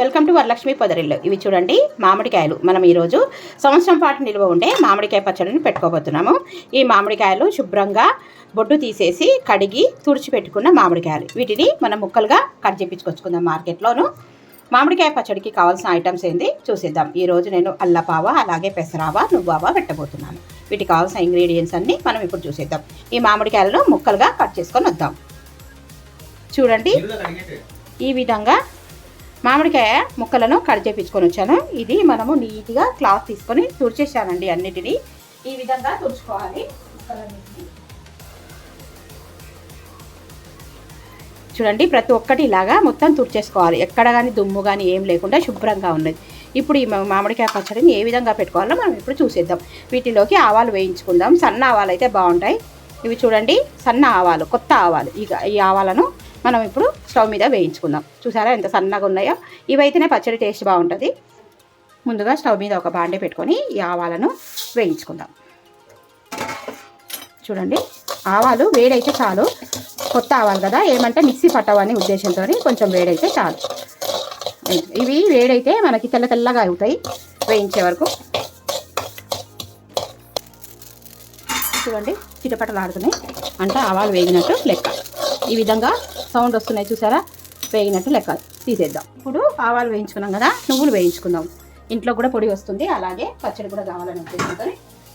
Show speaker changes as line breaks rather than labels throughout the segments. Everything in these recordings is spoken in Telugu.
Welcome to Varalakshmi పొదరిల్లు. ఇవి చూడండి మామిడికాయలు. మనం ఈరోజు సంవత్సరం పాటు నిల్వ ఉండే మామిడికాయ పచ్చడిని పెట్టుకోబోతున్నాము. ఈ మామిడికాయలు శుభ్రంగా బొడ్డు తీసేసి కడిగి తుడిచిపెట్టుకున్న మామిడికాయలు. వీటిని మనం ముక్కలుగా కట్ చేపించుకొచ్చుకుందాం మార్కెట్లోను. మామిడికాయ పచ్చడికి కావాల్సిన ఐటమ్స్ ఏంది? చూసేద్దాం. ఈరోజు నేను అల్లపావ అలాగే పెసరావ నువ్వావ పెట్టబోతున్నాను. వీటికి కావాల్సిన ఇంగ్రీడియంట్స్ అన్నీ మనం ఇప్పుడు చూసేద్దాం. ఈ మామిడికాయలను ముక్కలుగా కట్ చేసుకొని వద్దాం. చూడండి. ఈ విధంగా మామిడికాయ ముక్కలను కట్ చేపించుకొని వచ్చాను. ఇది మనము నీట్గా క్లాత్ తీసుకొని తుడిచేసానండి అన్నిటినీ. ఈ విధంగా తుడుచుకోవాలి చూడండి ప్రతి ఒక్కటి ఇలాగా మొత్తం తుడిచేసుకోవాలి. ఎక్కడ కానీ దుమ్ము కానీ ఏం లేకుండా శుభ్రంగా ఉన్నది. ఇప్పుడు ఈ మామిడికాయ పచ్చడిని ఏ విధంగా పెట్టుకోవాలో మనం ఇప్పుడు చూసేద్దాం. వీటిలోకి ఆవాలు వేయించుకుందాం. సన్న ఆవాలు అయితే బాగుంటాయి. ఇవి చూడండి సన్న ఆవాలు కొత్త ఆవాలు. ఇక ఈ ఆవాలను మనం ఇప్పుడు స్టవ్ మీద వేయించుకుందాం. చూసారా ఎంత సన్నగా ఉన్నాయో? ఇవైతేనే పచ్చడి టేస్ట్ బాగుంటుంది. ముందుగా స్టవ్ మీద ఒక బాండే పెట్టుకొని ఈ ఆవాలను వేయించుకుందాం. చూడండి ఆవాలు వేడైతే చాలు. కొత్త ఆవాలు కదా ఏమంటే మిక్సీ పట్టవని ఉద్దేశంతో కొంచెం వేడైతే చాలు. ఇవి వేడైతే మనకి తెల్ల తెల్లగా అవుతాయి వేయించే వరకు. చూడండి చిటపటలాడుతున్నాయి. అంటే ఆవాలు వేగినట్టు లెక్క. ఈ విధంగా సౌండ్ వస్తున్నాయి చూసారా? వేగినట్టు లెక్క తీసేద్దాం. ఇప్పుడు ఆవాలు వేయించుకున్నాం కదా నువ్వులు వేయించుకుందాం. ఇంట్లో కూడా పొడి వస్తుంది అలాగే పచ్చడి కూడా కావాలని ఉద్దేశంతో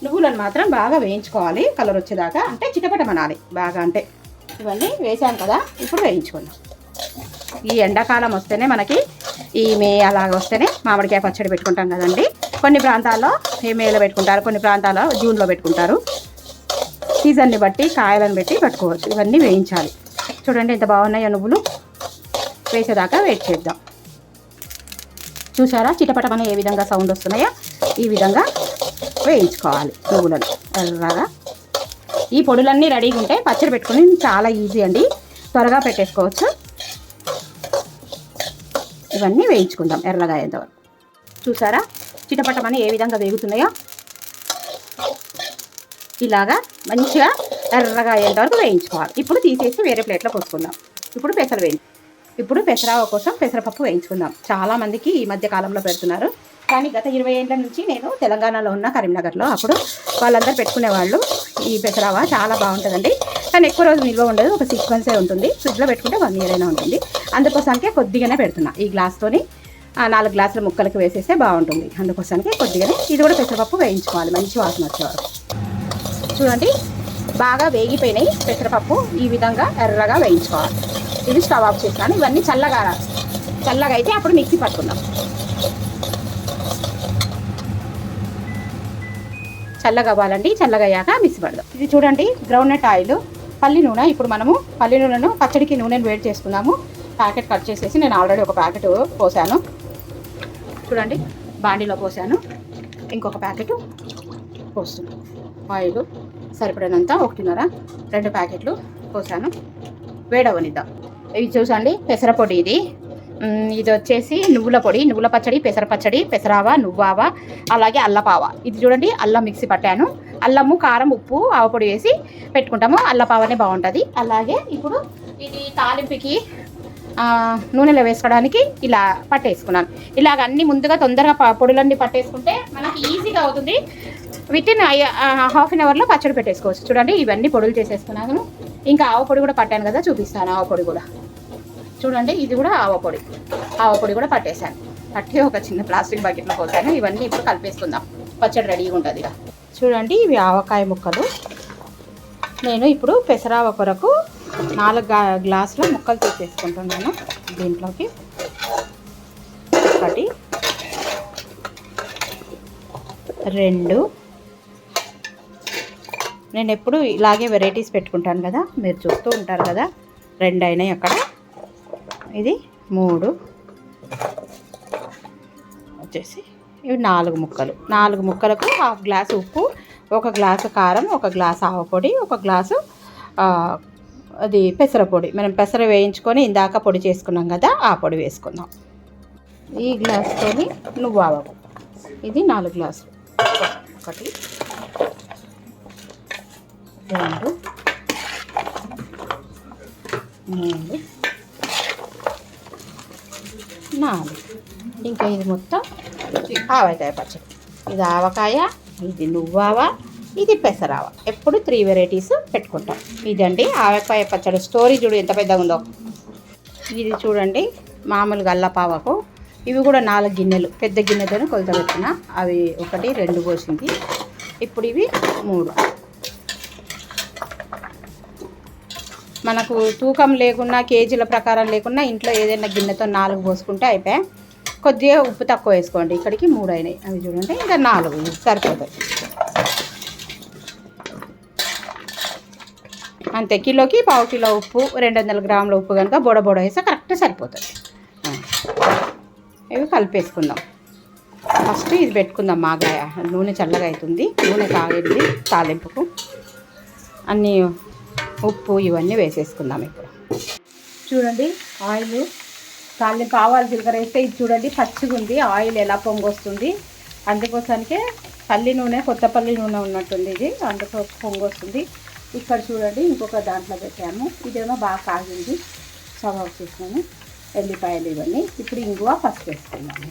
నువ్వులను మాత్రం బాగా వేయించుకోవాలి కలర్ వచ్చేదాకా అంటే చిటపటమనాలి బాగా అంటే. ఇవన్నీ వేసాం కదా ఇప్పుడు వేయించుకుందాం. ఈ ఎండాకాలం వస్తేనే మనకి ఈ మే అలాగ వస్తేనే మామిడికాయ పచ్చడి పెట్టుకుంటాం కదండి. కొన్ని ప్రాంతాల్లో ఈ మేలో పెట్టుకుంటారు కొన్ని ప్రాంతాల్లో జూన్లో పెట్టుకుంటారు. సీజన్ని బట్టి కాయలను పెట్టి పెట్టుకోవచ్చు. ఇవన్నీ వేయించాలి. చూడండి ఎంత బాగున్నాయో నువ్వులు. వేసేదాకా వెయిట్ చేద్దాం. చూసారా చిటపటమని ఏ విధంగా సౌండ్ వస్తున్నాయో? ఈ విధంగా వేయించుకోవాలి నువ్వులను ఎర్రగా ఈ పొడులన్నీ రెడీగా ఉంటే పచ్చడి పెట్టుకుని చాలా ఈజీ అండి. త్వరగా పెట్టేసుకోవచ్చు. ఇవన్నీ వేయించుకుందాం ఎర్రగా అయ్యేంతవరకు చూసారా చిటపటమని ఏ విధంగా వేగుతున్నాయో? ఇలాగా మంచిగా ఎర్రగా అయ్యేంత వరకు వేయించుకోవాలి. ఇప్పుడు తీసేసి వేరే ప్లేట్లో పోసుకుందాం ఇప్పుడు పెసర వేయించు ఇప్పుడు పెసరావ కోసం పెసరపప్పు వేయించుకుందాం. చాలామందికి ఈ మధ్య కాలంలో పెడుతున్నారు. కానీ గత ఇరవై ఏళ్ళ నుంచి నేను తెలంగాణలో ఉన్న కరీంనగర్లో అప్పుడు వాళ్ళందరూ పెట్టుకునేవాళ్ళు ఈ పెసరావ చాలా బాగుంటుందండి. కానీ ఎక్కువ రోజు నిల్వ ఉండదు. ఒక సిక్స్ మంత్సే ఉంటుంది. ఫ్రిడ్జ్లో పెట్టుకుంటే వన్ ఇయర్ అయినా ఉంటుంది. అందుకోసానికే కొద్దిగానే పెడుతున్నా. ఈ గ్లాస్తోని ఆ నాలుగు గ్లాసుల ముక్కలకి వేసేస్తే బాగుంటుంది. అందుకోసానికి కొద్దిగానే. ఇది కూడా పెసరపప్పు వేయించుకోవాలి. మంచి వాసన వచ్చేవారు చూడండి. బాగా వేగిపోయినాయి పెసరపప్పు ఈ విధంగా ఎర్రగా వేయించుకోవాలి. ఇది స్టవ్ ఆఫ్ చేస్తాను. ఇవన్నీ చల్లగా చల్లగా అయితే అప్పుడు మిక్సీ పట్టుకుందాం. చల్లగా అవ్వాలండి. చల్లగా అయ్యాక మిక్సీ పడదాం. ఇది చూడండి గ్రౌండ్నట్ ఆయిల్ పల్లి నూనె. ఇప్పుడు మనము పల్లి నూనెను పచ్చడికి నూనెను వేడి చేసుకుందాము. ప్యాకెట్ కట్ చేసేసి నేను ఆల్రెడీ ఒక ప్యాకెట్ పోసాను. చూడండి బాండీలో పోసాను. ఇంకొక ప్యాకెట్ పోస్తున్నాను. ఆయిల్. సరిపడినంత ఒకటిన్నర రెండు ప్యాకెట్లు పోసాను వేడవనిద్దాం ఇవి చూసండి పెసర పొడి ఇది. ఇది వచ్చేసి నువ్వుల పొడి. నువ్వుల పచ్చడి పెసర పచ్చడి పెసరావ నువ్వావ అలాగే అల్లపావ. ఇది చూడండి అల్లం మిక్సీ పట్టాను. అల్లము కారం ఉప్పు ఆవ పొడి వేసి పెట్టుకుంటాము. అల్లపావనే బాగుంటుంది. అలాగే ఇప్పుడు ఇది తాలింపుకి నూనెలో వేసుకోవడానికి ఇలా పట్టేసుకున్నాను. ఇలాగ అన్ని ముందుగా తొందరగా పొడులన్నీ పట్టేసుకుంటే మనకి ఈజీగా అవుతుంది. విత్ ఇన్ హాఫ్ అన్ అవర్లో పచ్చడి పెట్టేసుకోవచ్చు. చూడండి ఇవన్నీ పొడులు చేసేసుకున్నాను. ఇంకా ఆవ పొడి కూడా పట్టాను కదా చూపిస్తాను ఆవ పొడి కూడా. చూడండి ఇది కూడా ఆవ పొడి. ఆవ పొడి కూడా పట్టేశాను. పట్టి ఒక చిన్న ప్లాస్టిక్ బకెట్లో పోసాను. ఇవన్నీ ఇప్పుడు కలిపేసుకుందాం. పచ్చడి రెడీగా ఉంటుంది ఇక చూడండి ఇవి ఆవకాయ ముక్కలు. నేను ఇప్పుడు పెసరావ కొరకు నాలుగు గ్లాసుల ముక్కలు తీసేసుకుంటున్నాను దీంట్లోకి. ఒకటి రెండు నేను ఎప్పుడు ఇలాగే వెరైటీస్ పెట్టుకుంటాను కదా మీరు చూస్తూ ఉంటారు కదా రెండు అయినాయి అక్కడ. ఇది మూడు. వచ్చేసి ఇవి నాలుగు ముక్కలు. నాలుగు ముక్కలకు హాఫ్ గ్లాస్ ఉప్పు ఒక గ్లాసు కారం ఒక గ్లాస్ ఆవపొడి ఒక గ్లాసు అది పెసర పొడి. మనం పెసర వేయించుకొని ఇందాక పొడి చేసుకున్నాం కదా ఆ పొడి వేసుకుందాం. ఈ గ్లాస్తోని నువ్వు ఆవ ఇది నాలుగు గ్లాసులు. ఒకటి రెండు మూడు నాలుగు. ఇంకా ఇది మొత్తం ఆవకాయ పచ్చడి. ఇది ఆవకాయ ఇది నువ్వావా ఇది పెసరావ. ఎప్పుడు త్రీ వెరైటీస్ పెట్టుకుంటాం. ఇదండి ఆవకాయ పచ్చడి స్టోరీ చూడు ఎంత పెద్దగా ఉందో. ఇది చూడండి మామూలుగా అల్లపావకు. ఇవి కూడా నాలుగు గిన్నెలు. పెద్ద గిన్నెతో కొలత పెట్టిన. అవి ఒకటి రెండు పోసింది. ఇప్పుడు ఇవి మూడు. మనకు తూకం లేకున్నా కేజీల ప్రకారం లేకున్నా ఇంట్లో ఏదైనా గిన్నెతో నాలుగు పోసుకుంటే అయిపోయాయి కొద్దిగా ఉప్పు తక్కువ వేసుకోండి. ఇక్కడికి మూడు అయినాయి. అవి చూడండి. ఇంకా నాలుగు సరిపోతాయి. అంతే. కిలోకి పావు కిలో ఉప్పు రెండు వందల గ్రాముల ఉప్పు కనుక బొడ బొడ వేస్తే కరెక్ట్ సరిపోతుంది ఇవి కలిపేసుకుందాం. ఫస్ట్ ఇది పెట్టుకుందాం మాగాయ. నూనె చల్లగా అవుతుంది. నూనె కాగింది తాలింపుకు. అన్నీ ఉప్పు ఇవన్నీ వేసేసుకుందాం ఇప్పుడు. చూడండి ఆయిల్. తాలింపు ఆవాలు జీలకర్ర వేస్తే ఇది చూడండి పచ్చిగా ఉంది ఆయిల్ ఎలా పొంగొస్తుంది? అందుకోసానికే పల్లి నూనె కొత్త పల్లి నూనె ఉన్నట్టుంది ఇది. అందుకో పొంగొస్తుంది. ఇక్కడ చూడండి ఇంకొక దాంట్లో పెట్టాము. ఇదేమో బాగా కాగింది. స్టవ్ ఆఫ్ ఎల్లిపాయలు ఇవన్నీ. ఇప్పుడు ఇంగువ పసుపు వేసుకున్నాము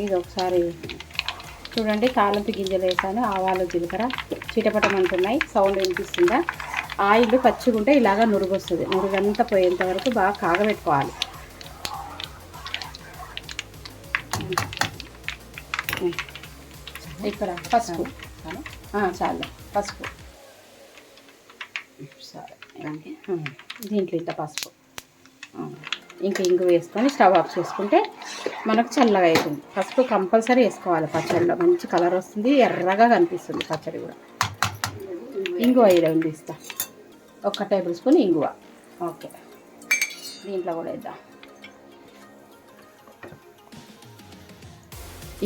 ఇది ఒకసారి చూడండి తాలింపు గింజలు వేసాను. ఆవాలు జీలకర్ర. చిటపటమంటున్నాయి సౌండ్ వినిపిస్తుందా? ఆయిల్ పచ్చిగా ఉంటే ఇలాగా నురుగు వస్తుంది నురుగంతా పోయేంత వరకు బాగా కాగబెట్టుకోవాలి. ఇక్కడ పసుపు. చాలు. పసుపు. సరే. దీంట్లో ఇంత పసుపు. ఇంకా ఇంగు వేసుకొని స్టవ్ ఆఫ్ చేసుకుంటే మనకు చల్లగా అవుతుంది పసుపు కంపల్సరీ వేసుకోవాలి పచ్చడిలో మంచి కలర్ వస్తుంది. ఎర్రగా కనిపిస్తుంది పచ్చడి కూడా. ఇంగువ వేయడం ఇస్తా. ఒక టేబుల్ స్పూన్ ఇంగువ. ఓకే. దీంట్లో కూడా వేద్దాం.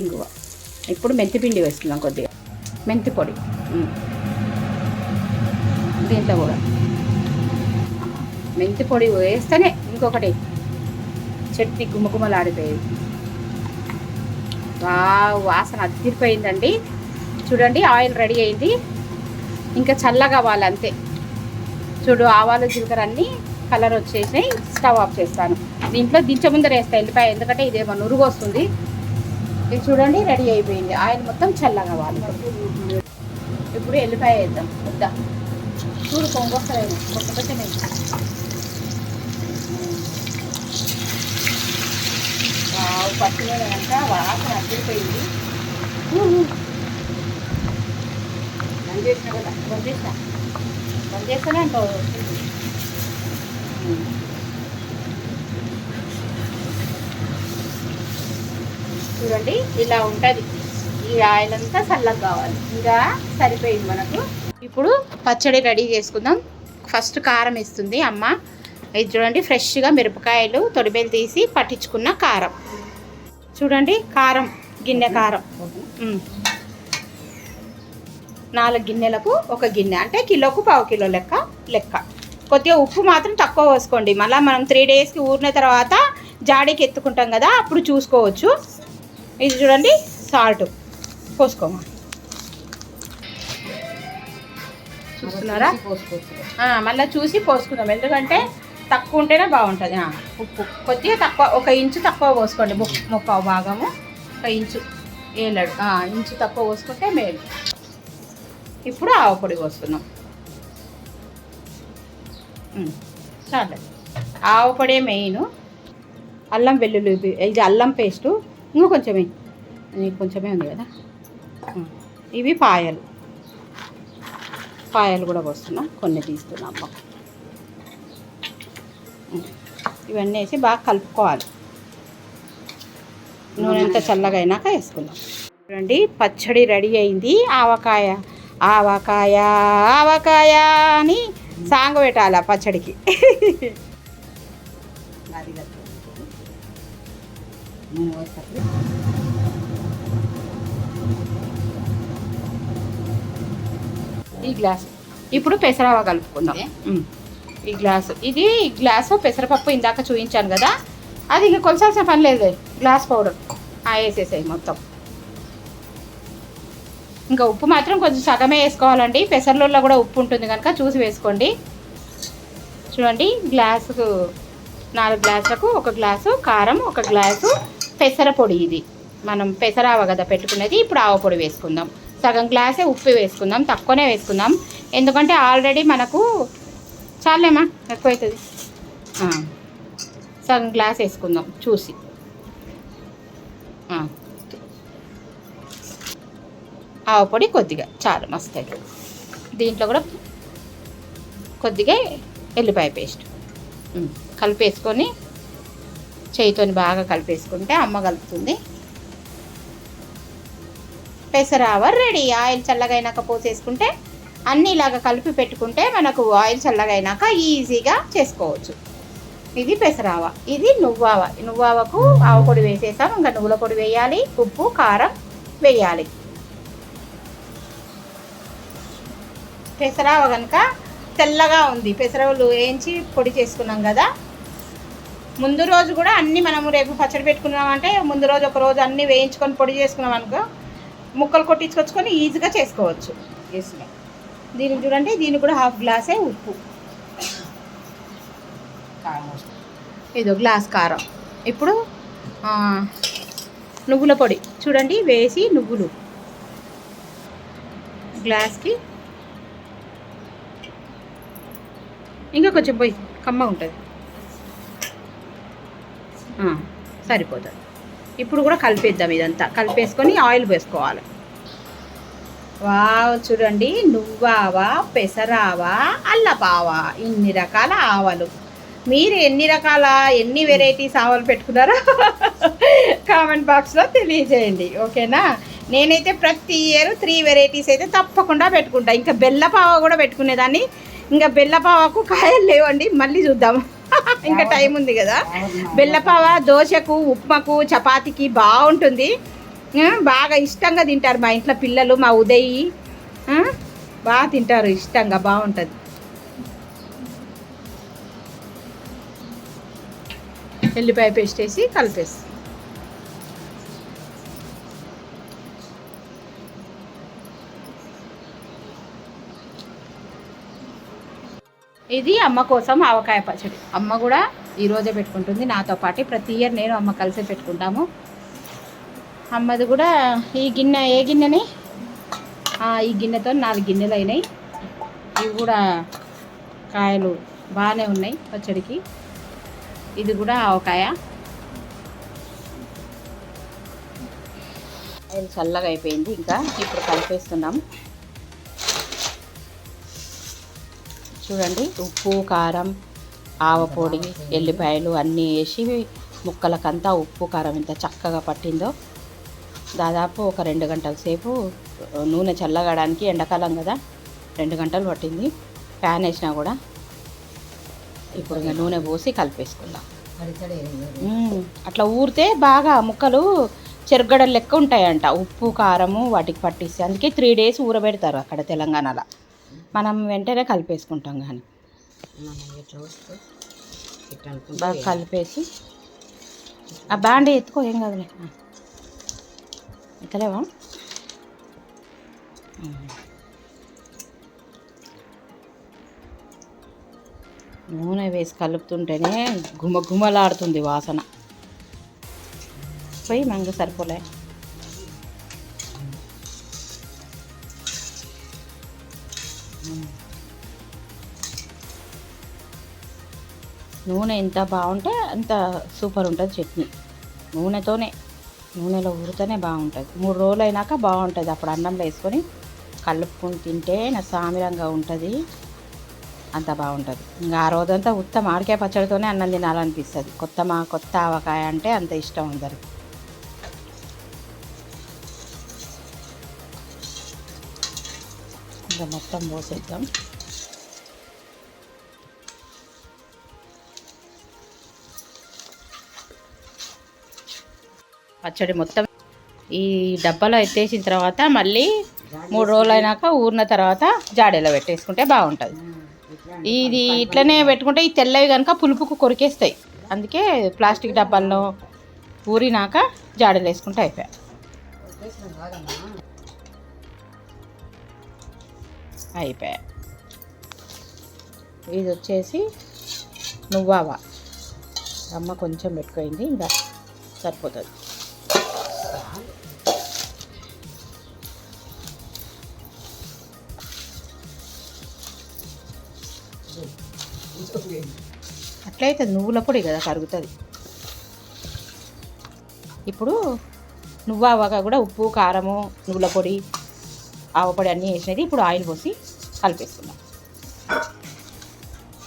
ఇంగువ. ఇప్పుడు మెంతిపిండి వేస్తున్నాం కొద్దిగా. మెంతి పొడి. దీంట్లో కూడా. మెంతి పొడి వేస్తేనే ఇంకొకటి చట్నీ గుమ్మగుమ్మలాడిపోయేది వావ్ వాసన అదిరిపోయిందండి చూడండి ఆయిల్ రెడీ అయింది. ఇంకా చల్లగా అవ్వాలి అంతే చూడు ఆవాలు జీలకర్ర అన్నీ కలర్ వచ్చేసినాయి. స్టవ్ ఆఫ్ చేస్తాను. దీంట్లో దించే ముందర వేస్తాను ఎల్లిపాయ ఎందుకంటే ఇదేమో నురుగు వస్తుంది ఇది చూడండి రెడీ అయిపోయింది. ఆయిల్ మొత్తం చల్లగా అవ్వాలి. ఇప్పుడు ఎల్లిపాయ వేద్దాం. వద్దా? చూడు పొంగొస్తాయేమో కొత్త కొంచెం పచ్చిమిరపకాయ వాసన అడ్డిపోయింది బంద్ చేసిన కదా బంద్ చేసిన బంద్ చేస్తేనే అంత వస్తుంది. చూడండి ఇలా ఉంటుంది. ఈ ఆయిల్ అంతా చల్లగా కావాలి. ఇంకా సరిపోయింది మనకు. ఇప్పుడు పచ్చడి రెడీ చేసుకుందాం. ఫస్ట్ కారం ఇస్తుంది అమ్మ. ఇది చూడండి ఫ్రెష్గా మిరపకాయలు తొడిబెలు తీసి పట్టించుకున్న కారం. చూడండి కారం గిన్నె కారం. నాలుగు గిన్నెలకు ఒక గిన్నె అంటే కిలోకు పావు కిలో లెక్క లెక్క. కొద్దిగా ఉప్పు మాత్రం తక్కువ పోసుకోండి మళ్ళీ మనం త్రీ డేస్కి ఊరిన తర్వాత జాడీకి ఎత్తుకుంటాం కదా అప్పుడు చూసుకోవచ్చు. ఇది చూడండి సాల్ట్ పోసుకోమా? చూస్తున్నారా? ఆ, మళ్ళీ చూసి పోసుకుందాం. ఎందుకంటే తక్కువ ఉంటేనే బాగుంటుంది. ఉప్పు. కొద్దిగా తక్కువ ఒక ఇంచు తక్కువ పోసుకోండి. ముప్పావు భాగము ఒక ఇంచు ఏలడు ఇంచు తక్కువ పోసుకుంటే మేలు. ఇప్పుడు ఆవపొడి పోస్తున్నాం. ఉమ్, చాలు. ఆవపొడే మెయిన్. అల్లం వెల్లుల్లి ఇది అల్లం పేస్టు ఇంకా కొంచెమే నీకు కొంచెమే ఉంది కదా. ఇవి పాయలు. పాయలు కూడా పోస్తున్నాం కొన్ని తీస్తున్నాం అమ్మ. ఇవన్నీ వేసి బాగా కలుపుకోవాలి. నూనె అంతా చల్లగా అయినాక వేసుకుందాం. చూడండి పచ్చడి రెడీ అయింది ఆవకాయ. ఆవకాయ ఆవకాయ అని సాంగ్ పెట్టాలి ఆ పచ్చడికి. ఈ గ్లాస్. ఇప్పుడు పెసరవ కలుపుకుందాం. ఈ గ్లాసు. ఇది ఈ గ్లాసు పెసరపప్పు ఇందాక చూపించాను కదా. అది ఇంక కొలసాల్సిన పని లేదు గ్లాస్ పౌడర్. ఆ వేసేసాయి మొత్తం. ఇంకా ఉప్పు మాత్రం కొంచెం సగమే వేసుకోవాలండి. పెసర్లలో కూడా ఉప్పు ఉంటుంది కనుక చూసి వేసుకోండి. చూడండి గ్లాసుకు నాలుగు గ్లాసులకు ఒక గ్లాసు కారం ఒక గ్లాసు పెసర పొడి ఇది. మనం పెసరావ కదా పెట్టుకునేది ఇప్పుడు ఆవ పొడి వేసుకుందాం. సగం గ్లాసే ఉప్పు వేసుకుందాం తక్కువనే వేసుకుందాం. ఎందుకంటే ఆల్రెడీ మనకు చాలేమా? ఎక్కువ అవుతుంది సగం గ్లాస్ వేసుకుందాం చూసి. ఆవపొడి కొద్దిగా చాలు మస్తు దీంట్లో కూడా కొద్దిగా ఎల్లిపాయ పేస్ట్. కలిపేసుకొని చేయితోని బాగా కలిపేసుకుంటే అమ్మ కలుపుతుంది. పెసరావ రెడీ. ఆయిల్ చల్లగైనాక పోసేసుకుంటే అన్నీ ఇలాగ కలిపి పెట్టుకుంటే మనకు ఆయిల్ చల్లగైనాక ఈజీగా చేసుకోవచ్చు. ఇది పెసరావ. ఇది నువ్వావ. నువ్వావకు ఆవ పొడి వేసేసాం. ఇంకా నువ్వుల పొడి వేయాలి ఉప్పు కారం వేయాలి. పెసరావ కనుక తెల్లగా ఉంది. పెసరవలు వేయించి పొడి చేసుకున్నాం కదా. ముందు రోజు కూడా అన్నీ మనము రేపు పచ్చడి పెట్టుకున్నామంటే ముందు రోజు ఒక రోజు అన్నీ వేయించుకొని పొడి చేసుకున్నాం అనుకో ముక్కలు కొట్టించుకొచ్చుకొని ఈజీగా చేసుకోవచ్చు. వేసుకున్నాం దీనికి చూడండి దీనికి కూడా హాఫ్ గ్లాసే ఉప్పు. ఇదో గ్లాస్ కారం. ఇప్పుడు నువ్వుల పొడి. చూడండి వేసి నువ్వులు. గ్లాస్కి ఇంకా కొంచెం పోయి కమ్మ ఉంటుంది. సరిపోతుంది. ఇప్పుడు కూడా కలిపేద్దాం ఇదంతా. కలిపేసుకొని ఆయిల్ వేసుకోవాలి. వావ్ చూడండి. నువ్వావా పెసరావా అల్లపావా? ఇన్ని రకాల ఆవలు. మీరు ఎన్ని రకాల ఎన్ని వెరైటీస్ ఆవలు పెట్టుకున్నారో కామెంట్ బాక్స్లో తెలియజేయండి. ఓకేనా? నేనైతే ప్రతి ఇయర్ త్రీ వెరైటీస్ అయితే తప్పకుండా పెట్టుకుంటా. ఇంకా బెల్లపావ కూడా పెట్టుకునేదాన్ని. ఇంకా బెల్లపావకు కాయలు లేవండి మళ్ళీ చూద్దాం. ఇంకా టైం ఉంది కదా. బెల్లపావ దోశకు ఉప్మాకు చపాతీకి బాగుంటుంది. బాగా ఇష్టంగా తింటారు మా ఇంట్లో పిల్లలు మా ఉదయ్. బాగా తింటారు ఇష్టంగా బాగుంటుంది. ఎల్లిపాయ పేస్ట్ వేసి కలిపేసి. ఇది అమ్మ కోసం ఆవకాయ పచ్చడి. అమ్మ కూడా ఈరోజే పెట్టుకుంటుంది. నాతో పాటు ప్రతి ఇయర్ నేను అమ్మ కలిసి పెట్టుకుంటాము. అమ్మది కూడా ఈ గిన్నె ఏ గిన్నెని? ఈ గిన్నెతో నాలుగు గిన్నెలు అయినాయి. ఇవి కూడా కాయలు బాగానే ఉన్నాయి పచ్చడికి. ఇది కూడా ఆవకాయ. చల్లగా అయిపోయింది ఇంకా. ఇప్పుడు కలిపేస్తున్నాం చూడండి. ఉప్పు కారం ఆవపొడి ఎల్లిపాయలు అన్నీ వేసి ముక్కలకంతా ఉప్పు కారం ఎంత చక్కగా పట్టిందో. దాదాపు ఒక రెండు గంటల సేపు నూనె చల్లగడానికి ఎండాకాలం కదా రెండు గంటలు పట్టింది. ప్యాన్ వేసినా కూడా ఇప్పుడు ఇంకా నూనె పోసి కలిపేసుకుందాం. అట్లా ఊరితే బాగా ముక్కలు చెరుగడలు లెక్క ఉంటాయంట. ఉప్పు కారము వాటికి పట్టిస్తే అందుకే త్రీ డేస్ ఊరబెడతారు అక్కడ తెలంగాణలో. మనం వెంటనే కలిపేసుకుంటాం కానీ. బాగా కలిపేసి. ఆ బాండి ఎత్తుకో ఏం కదలే. ఎక్కలేవా నూనె వేసి కలుపుతుంటేనే గుమ గుమలాడుతుంది వాసన. పోయి మంగ సరిపోలే. నూనె ఎంత బాగుంటే అంత సూపర్ ఉంటుంది చట్నీ. నూనెతోనే నూనెలో ఊరితేనే బాగుంటుంది. మూడు రోజులు అయినాక బాగుంటుంది. అప్పుడు అన్నంలో వేసుకొని కలుపుకొని తింటే నా సామిరంగా ఉంటుంది. అంత బాగుంటుంది. ఇంకా ఆ రోజంతా ఉత్త మామిడికాయ పచ్చడితోనే అన్నం తినాలనిపిస్తుంది. కొత్త మా కొత్త ఆవకాయ అంటే అంత ఇష్టం అందరికి. ఇంకా మొత్తం పోసేద్దాం. పచ్చడి మొత్తం ఈ డబ్బాలో ఎత్తేసిన తర్వాత మళ్ళీ మూడు రోజులు అయినాక ఊరిన తర్వాత జాడీలో పెట్టేసుకుంటే బాగుంటుంది. ఇది ఇట్లనే పెట్టుకుంటే ఈ తెల్లవి కనుక పులుపుకు కొరికేస్తాయి. అందుకే ప్లాస్టిక్ డబ్బాల్లో ఊరినాక జాడీలు వేసుకుంటే అయిపోయాయి. అయిపోయాయి. ఇది వచ్చేసి నువ్వావా అమ్మ కొంచెం పెట్టుకోయింది ఇంకా సరిపోతుంది. అట్లయితే నువ్వుల పొడి కదా కరుగుతుంది. ఇప్పుడు నువ్వు ఆవగా కూడా ఉప్పు కారము నువ్వుల పొడి ఆవపొడి అన్నీ వేసినది ఇప్పుడు ఆయిల్ పోసి కలిపేస్తున్నాం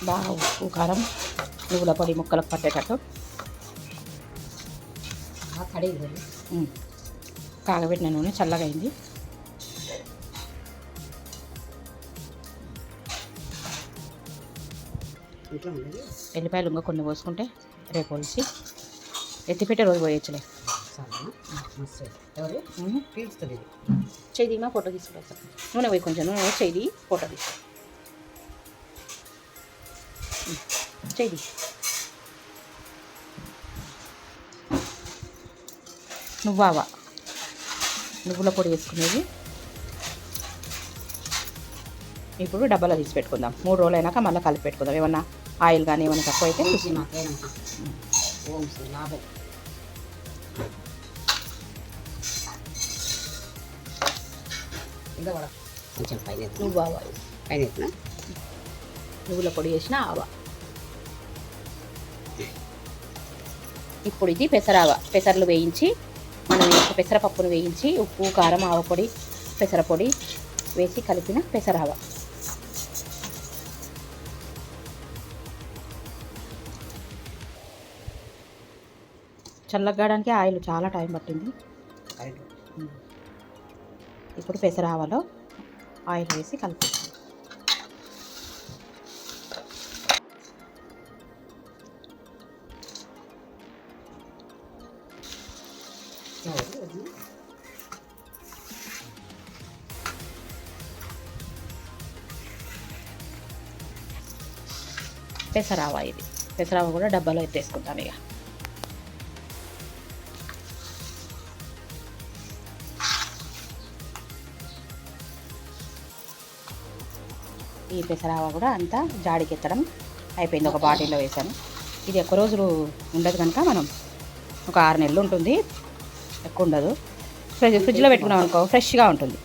బాగా ఉప్పు కారం నువ్వుల పొడి ముక్కలకు పట్టేటట్టు. కాగబెట్టిన నూనె చల్లగా అయింది. ఎల్లిపాయలు ఇంకా కొన్ని పోసుకుంటే రేపు పోసి. ఎత్తిపెట్టే రోజు పోయొచ్చులే.
పీల్చుతుంది
చేయి దిగినా ఫోటో తీసుకుంటా నూనె పోయి కొంచెం నూనె చేయి ఫోటో తీసు చేయి. నువ్వావా? నువ్వుల పొడి వేసుకునేది. ఇప్పుడు డబ్బాలో తీసి పెట్టుకుందాం. మూడు రోజులు అయినాక మళ్ళీ కలిపి పెట్టుకుందాం. ఏమన్నా ఆయిల్ కానీ ఏమైనా తక్కువ అయితే
ఇంకా కూడా కొంచెం పైన ఎత్తు.
నువ్వావా
పైన ఎత్తున?
నువ్వుల పొడి వేసిన ఆవ. ఇప్పుడు ఇది పెసరావ. పెసర్లు వేయించి మనం పెసరపప్పును వేయించి ఉప్పు కారం ఆవపొడి పెసరపొడి వేసి కలిపిన పెసరావ. చల్లగడానికి ఆయిల్ చాలా టైం పట్టింది. ఇప్పుడు పెసరావలో ఆయిల్ వేసి
కలుపుతాం
పెసరావ ఇది పెసరావ కూడా డబ్బాలో ఎత్తేసుకుంటాం ఇక. ఈ పెసరావ కూడా అంతా జాడికి ఎత్తడం అయిపోయింది. ఒక బాటిల్లో వేసాను. ఇది ఎక్కువ రోజులు ఉండదు కనుక మనం ఒక ఆరు నెలలు ఉంటుంది. ఎక్కువ ఉండదు. ఫ్రిడ్జ్ ఫ్రిడ్జ్లో పెట్టుకున్నాం అనుకో ఫ్రెష్గా ఉంటుంది.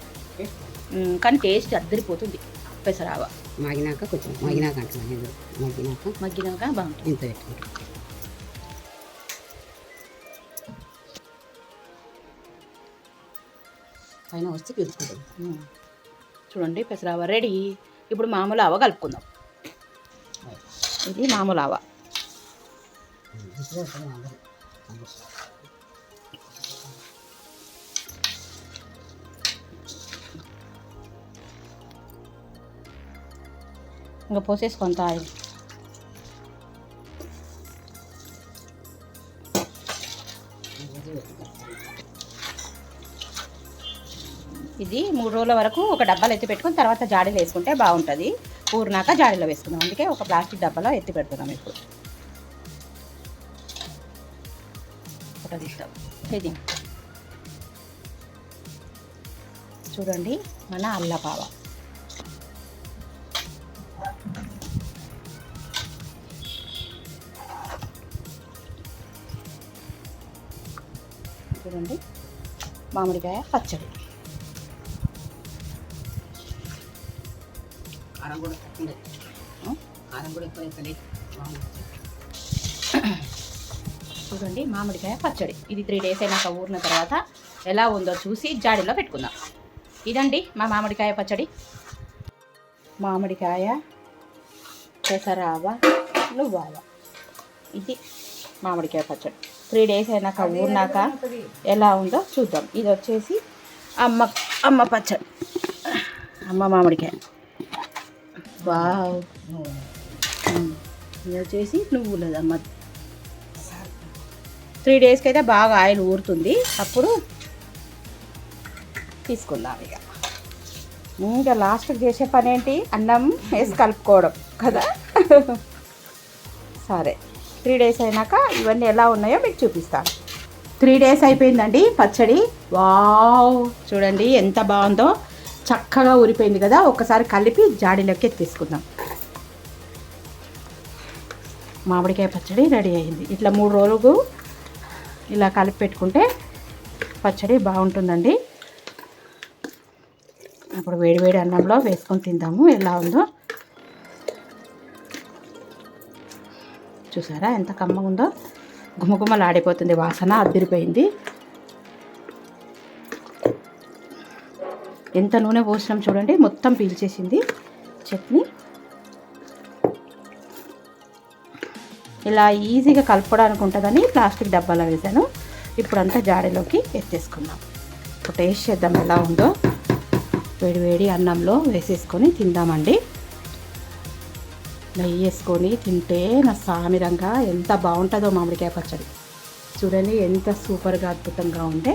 కానీ టేస్ట్ అద్దరిపోతుంది పెసరావ.
మాగినాక కొంచెం మాగినాక అంటున్నాను నేను. మగ్గినాక
మగ్గినాక బాగుంటుంది.
ఇంత పెట్టుకుంటాం. పైన వస్తే పీల్చుకుంటుంది.
చూడండి పెసరావ రెడీ. ఇప్పుడు మామూలు ఆవ కలుపుకుందాం. ఇది మామూలు ఆవ. ఇంకా పోసేసి కొంత ఆయిల్. ఇది మూడు రోజుల వరకు ఒక డబ్బాలో ఎత్తి పెట్టుకుని తర్వాత జాడీలో వేసుకుంటే బాగుంటుంది. ఊరినాక జాడీలో వేసుకుందాం. అందుకే ఒక ప్లాస్టిక్ డబ్బాలో ఎత్తి పెడుతున్నాం ఇప్పుడు. ఫోటో తీస్తాం ఇది చూడండి మన అల్లపావ. చూడండి మామిడికాయ పచ్చడి.
కారం కూడా తక్కువ కారం కూడా ఎక్కువ
చూడండి మామిడికాయ పచ్చడి. ఇది త్రీ డేస్ అయినాక ఊరిన తర్వాత ఎలా ఉందో చూసి జాడీలో పెట్టుకుందాం. ఇదండి మా మామిడికాయ పచ్చడి. మామిడికాయ పెసరావ నువ్వావ. ఇది మామిడికాయ పచ్చడి. త్రీ డేస్ అయినాక ఊరినాక ఎలా ఉందో చూద్దాం. ఇది వచ్చేసి అమ్మ అమ్మ పచ్చడి. అమ్మ మామిడికాయ. వావ్. ఇది వచ్చేసి నువ్వులదమ్మ త్రీ డేస్కి అయితే బాగా ఆయిల్ ఊరుతుంది. అప్పుడు తీసుకుందాం ఇక. ఇంకా లాస్ట్కి చేసే పని ఏంటి? అన్నం వేసి కలుపుకోవడం కదా? సరే. త్రీ డేస్ అయినాక ఇవన్నీ ఎలా ఉన్నాయో మీకు చూపిస్తాను. త్రీ డేస్ అయిపోయిందండి పచ్చడి. వావ్. చూడండి ఎంత బాగుందో. చక్కగా ఊరిపోయింది కదా ఒకసారి కలిపి జాడీలోకి తీసుకుందాం మామిడికాయ పచ్చడి రెడీ అయింది. ఇట్లా మూడు రోజులు ఇలా కలిపి పెట్టుకుంటే పచ్చడి బాగుంటుందండి. అప్పుడు వేడివేడి అన్నంలో వేసుకొని తిందాము ఎలా ఉందో. చూసారా ఎంత కమ్మగా ఉందో? గుమగుమలు ఆడిపోతుంది వాసన అద్దరిపోయింది ఎంత నూనె పోసినాం చూడండి మొత్తం పీల్చేసింది చట్నీ. ఇలా ఈజీగా కలుపుకోవడానికి ఉంటుందని ప్లాస్టిక్ డబ్బాలో వేసాను ఇప్పుడంతా జాడీలోకి ఎత్తేసుకుందాం. ఇప్పుడు టేస్ట్ చేద్దాం ఎలా ఉందో. వేడి వేడి అన్నంలో వేసేసుకొని తిందామండి. నెయ్యి వేసుకొని తింటే నా సామిరంగా ఎంత బాగుంటుందో మామిడికాయ పచ్చడి. చూడండి ఎంత సూపర్గా అద్భుతంగా ఉంటే.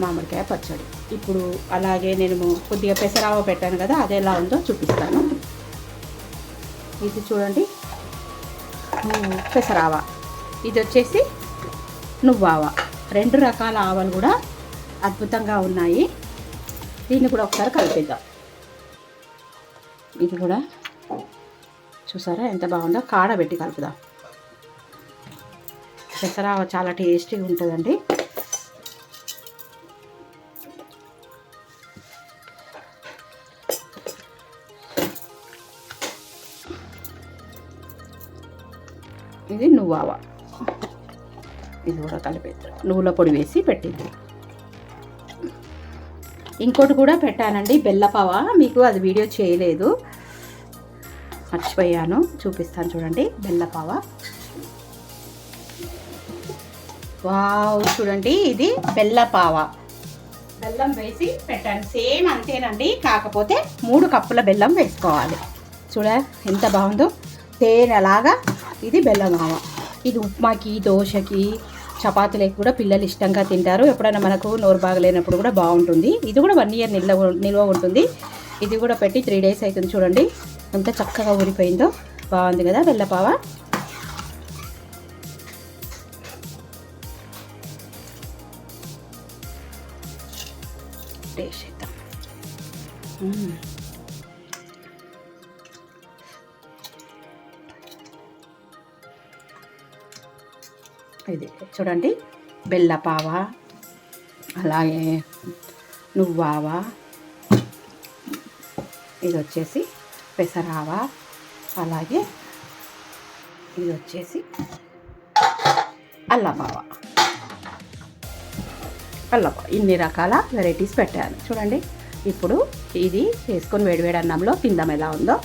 మామిడికాయ పచ్చడి. ఇప్పుడు అలాగే నేను కొద్దిగా పెసరావ పెట్టాను కదా అది ఎలా ఉందో చూపిస్తాను. ఇది చూడండి. పెసరావ. ఇది వచ్చేసి నువ్వావ. రెండు రకాల ఆవలు కూడా అద్భుతంగా ఉన్నాయి. దీన్ని కూడా ఒకసారి కలిపిద్దాం. ఇది కూడా చూసారా ఎంత బాగుందో? కాడబెట్టి కలుపుదాం. పెసరావ చాలా టేస్టీగా ఉంటుందండి. ఇది నువ్వావ ఇది కూడా కలిపేద్దాం నువ్వుల పొడి వేసి పెట్టింది. ఇంకోటి కూడా పెట్టానండి బెల్లపావ. మీకు అది వీడియో చేయలేదు. మర్చిపోయాను చూపిస్తాను చూడండి బెల్లపావ. వావ్ చూడండి ఇది బెల్లపావ. బెల్లం వేసి పెట్టాను. సేమ్ అంతేనండి కాకపోతే మూడు కప్పుల బెల్లం వేసుకోవాలి. చూడ ఎంత బాగుందో. తేనెలాగా ఇది బెల్లం ఇది ఉప్మాకి దోశకి చపాతీలకు కూడా పిల్లలు ఇష్టంగా తింటారు. ఎప్పుడైనా మనకు నోరు బాగలేనప్పుడు కూడా బాగుంటుంది. ఇది కూడా వన్ ఇయర్ నిల్వ నిల్వ ఉంటుంది. ఇది కూడా పెట్టి త్రీ డేస్ అవుతుంది చూడండి. ఎంత చక్కగా ఊరిపోయిందో. బాగుంది కదా బెల్లపావ? టేస్ట్ చేద్దాం. ఇది చూడండి బెల్లపావ అలాగే నువ్వావ ఇది వచ్చేసి పెసరావ అలాగే ఇది వచ్చేసి అల్లబావ అల్లబావ ఇన్ని రకాల వెరైటీస్ పెట్టాను. చూడండి ఇప్పుడు ఇది వేసుకొని వేడివేడి అన్నంలో తిందాం ఎలా ఉందో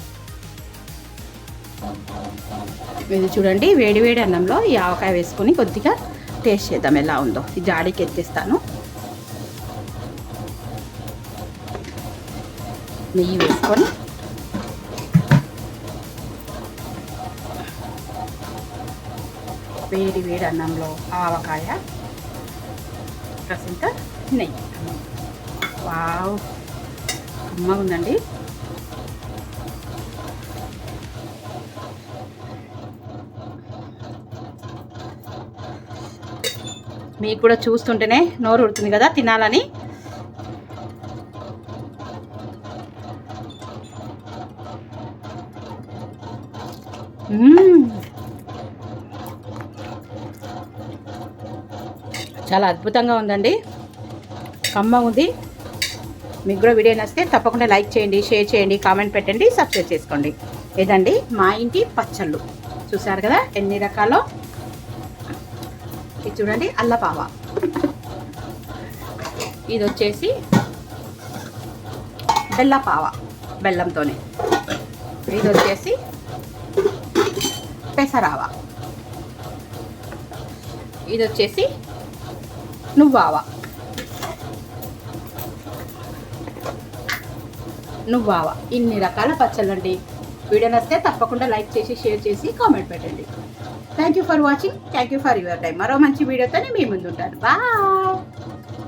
ఇది చూడండి వేడివేడి అన్నంలో ఈ ఆవకాయ వేసుకొని కొద్దిగా టేస్ట్ చేద్దాం ఎలా ఉందో. ఈ జాడీకి ఎత్తిస్తాను నెయ్యి వేసుకొని వేడి వేడి అన్నంలో ఆవకాయ కాసింత నెయ్యి. వావ్ అమ్మ ఉందండి మీకు కూడా చూస్తుంటేనే నోరు ఉడుతుంది కదా తినాలని. చాలా అద్భుతంగా ఉందండి. కమ్మ ఉంది. మీకు కూడా వీడియో నచ్చితే తప్పకుండా లైక్ చేయండి షేర్ చేయండి కామెంట్ పెట్టండి సబ్స్క్రైబ్ చేసుకోండి. ఇదండి మా ఇంటి పచ్చళ్ళు. చూసారు కదా? ఎన్ని రకాలో? ఇది చూడండి అల్లపావ. ఇది వచ్చేసి బెల్లపావ బెల్లంతోనే. ఇది వచ్చేసి పెసరావ. ఇది వచ్చేసి నువ్వావ. నువ్వావ. ఇన్ని రకాల పచ్చళ్ళండి. వీడియో నచ్చితే తప్పకుండా లైక్ చేసి షేర్ చేసి కామెంట్ పెట్టండి. Thank you for watching thank you for your time మరో మంచి వీడియోతో మీ ముందు ఉంటాను బాయ్